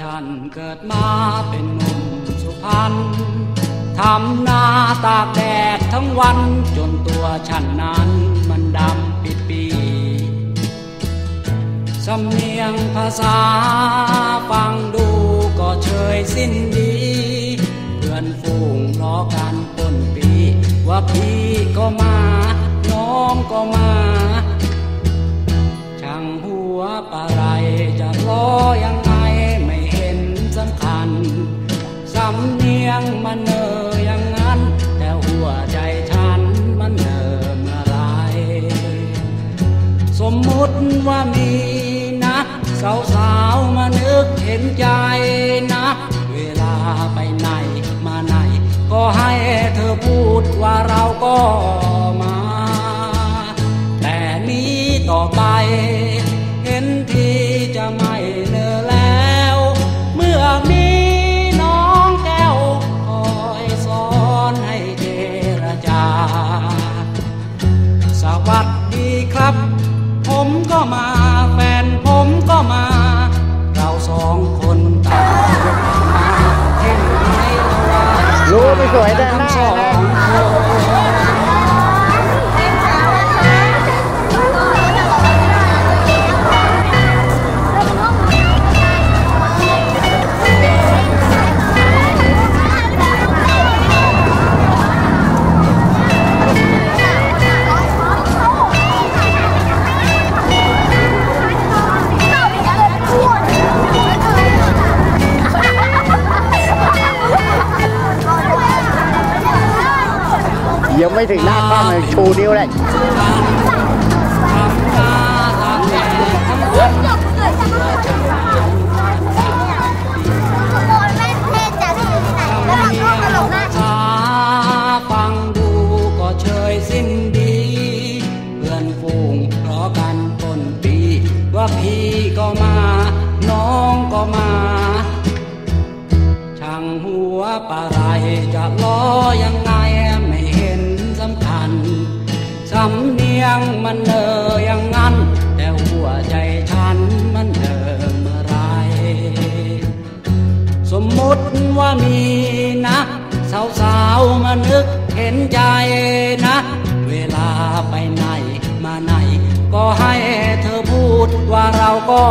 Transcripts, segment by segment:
ฉันเกิดมาเป็นหนุ่มสุพรรณทำหน้าตาแดดทั้งวันจนตัวฉันนั้นมันดำปิดปีสำเนียงภาษาฟังดูก็เฉยสิ้นดี เพื่อนฝูงล้อกันต้นปี ว่าพี่ก็มา น้องก็มาช่างหัวปลา ไปไหนมาไหน ก็ให้เธอพูดว่าเราก็ ไม่ถึงหน้ากล้องเลยชูนิ้วเลย มีนะสาวสาวมานึกเห็นใจนะ เวลาไปไหนมาไหน ก็ให้เธอพูดว่าเราก็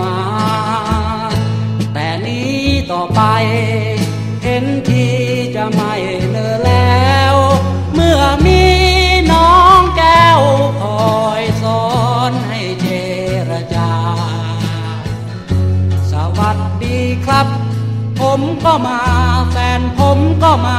มา แต่นี้ต่อไป เห็นที่จะไม่ ผมก็มา แฟนผมก็มา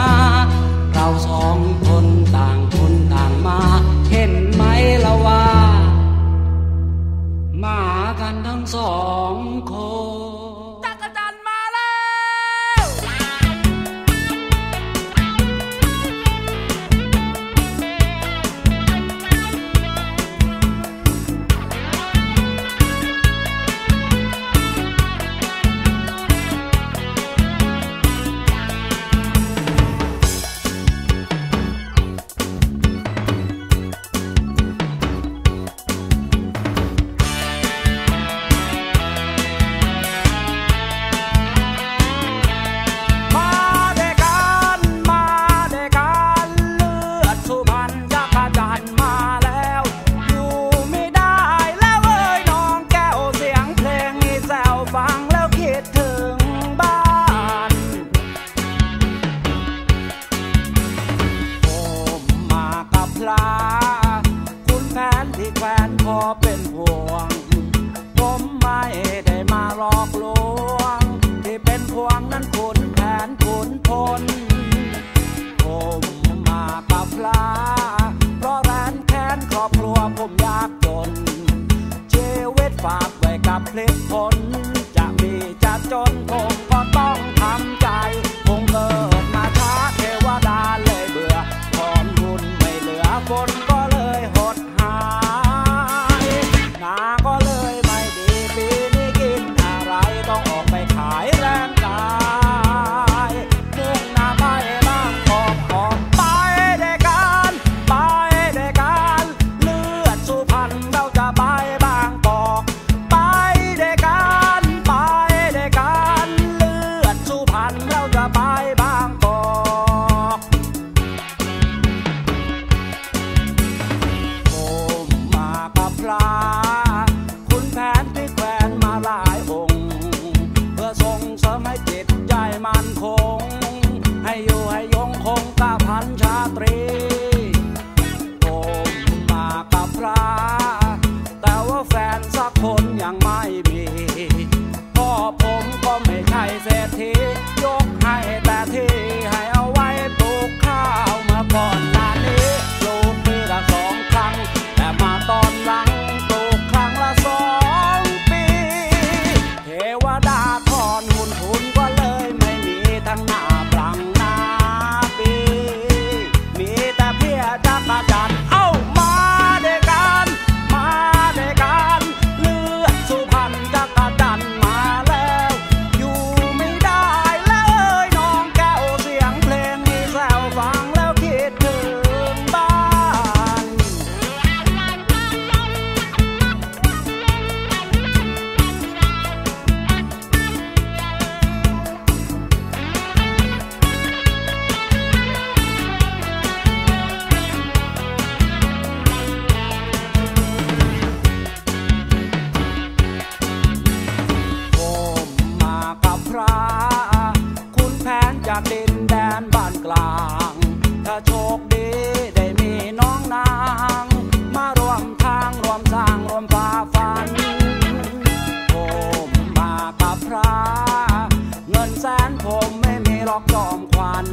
แสนผมไม่มีรอกจอมควัญ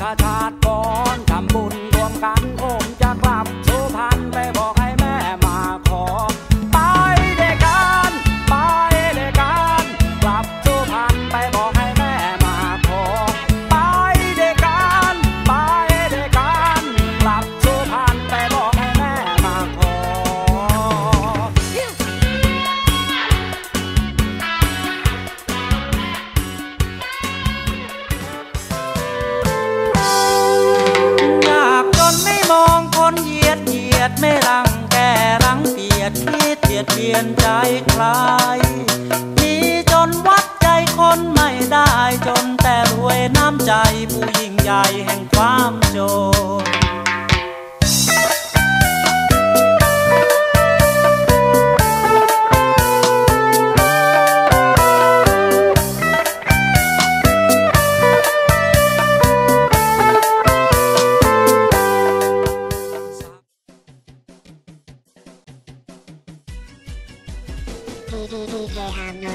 กาชาติก่อนทำบุญรวมกันผมจะกลับสุพรรณไปบอกให้แม่มาขอ เปลี่ยนใจใครมีจนวัดใจคนไม่ได้จนแต่รวยน้ำใจผู้ยิ่งใหญ่แห่งความจน DJ Hammer,